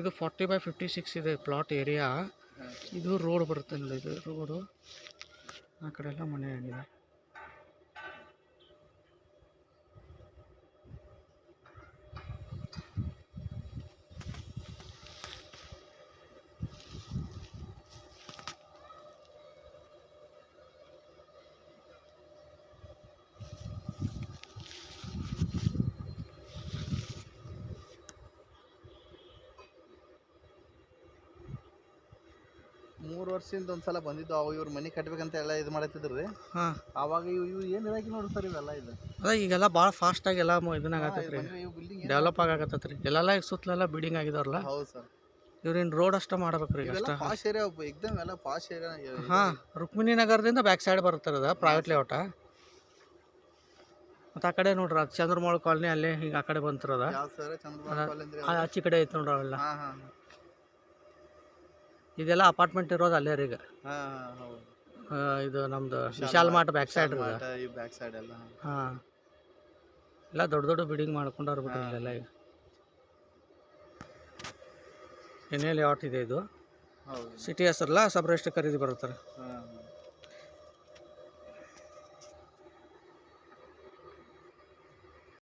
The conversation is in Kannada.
ಇದು ಫಾರ್ಟಿ ಬೈ ಫಿಫ್ಟಿ ಸಿಕ್ಸ್ ಇದೆ ಪ್ಲಾಟ್ ಏರಿಯಾ. ಇದು ರೋಡ್ ಬರುತ್ತೆ ನೋಡಿ ಇದು ರೋಡು. ಆ ಕಡೆ ಎಲ್ಲ ಮನೆ ಆಗಿದೆ. ಮೂರು ವರ್ಷದಿಂದ ಒಂದ್ಸಲ ಬಂದಿದ್ದು ಅವಾಗ ಇವ್ರ ಮನೆ ಕಟ್ಬೇಕಂತ ಎಲ್ಲ ಇದು ಮಾಡತ್ತಿದ್ರು ರೀ. ಹಾಂ. ಅವಾಗ ಇವು ಇವು ಏನು ಇದಾಗಿ ನೋಡ್ರಿ ಸರ್ ಇವೆಲ್ಲ ಇದು? ಅದ ಈಗೆಲ್ಲ ಭಾಳ ಫಾಸ್ಟಾಗಿ ಎಲ್ಲ ಇದನ್ನಾಗತ್ತೈತ್ರಿ ಡೆವಲಪ್ ಆಗಾಕತ್ತೈತ್ರಿ. ಎಲ್ಲಾ ಎಲ್ಲೆಲ್ಲ ಈಗ ಸುತ್ತಲೆಲ್ಲ ಬಿಲ್ಡಿಂಗ್ ಆಗಿದಾರಲ್ಲ ಹೌದು ಸರ್. ಇವ್ರೇನು ರೋಡ್ ಅಷ್ಟ ಮಾಡ್ಬೇಕ್ರಿ ಇವೆಲ್ಲ ಅಷ್ಟ. ಪಾಶ್ ಏರಿಯಾ ಎಕ್ದಮ್ ಎಲ್ಲ ಪಾಶ್ ಏರಿಯಾ ಹಾ ರುಕ್ಮಿಣಿ ನಗರದಿಂದ ಬ್ಯಾಕ್ ಸೈಡ್ ಬರುತ್ತೆ ಅದ ಪ್ರೈವೇಟ್ ಲೇಔಟ ಮತ್ತು ಆ ಕಡೆ ನೋಡ್ರಿ ಅದು ಚಂದ್ರಮೌಳ ಕಾಲನಿ ಅಲ್ಲೇ ಹಿಂಗೆ ಆ ಕಡೆ ಬಂತಿರೋದ ಆಚೆ ಕಡೆ ಐತೆ ನೋಡ್ರಿ ಅವೆಲ್ಲ. ಇದೆಲ್ಲ ಅಪಾರ್ಟ್ಮೆಂಟ್ ಇರೋದು ಅಲ್ಲೇ ರೀ ಈಗ. ಹಾಂ ಹೌದು. ಆ, ಇದು ನಮ್ದು ವಿಶಾಲ್ ಮಾರ್ಟ್ ಬ್ಯಾಕ್ ಸೈಡ್ ರೀ ಮಾಟ, ಈ ಬ್ಯಾಕ್ ಸೈಡ್ ಎಲ್ಲ. ಹಾಂ. ಎಲ್ಲ ದೊಡ್ಡ ದೊಡ್ಡ ಬಿಲ್ಡಿಂಗ್ ಮಾಡ್ಕೊಂಡವ್ರು ಬಿಟ್ಟಿಲ್ಲ ಇಲ್ಲೆಲ್ಲ ಈಗ. ಏನೇ ಲೇಔಟ್ ಇದೆ ಇದು? ಹೌದು. ಸಿಟಿ ಹೆಸರಲ್ಲ ಸಬ್ ರಿಜಿಸ್ಟರ್ ಖರೀದಿ ಬರುತ್ತಾರೆ. ಹಾಂ.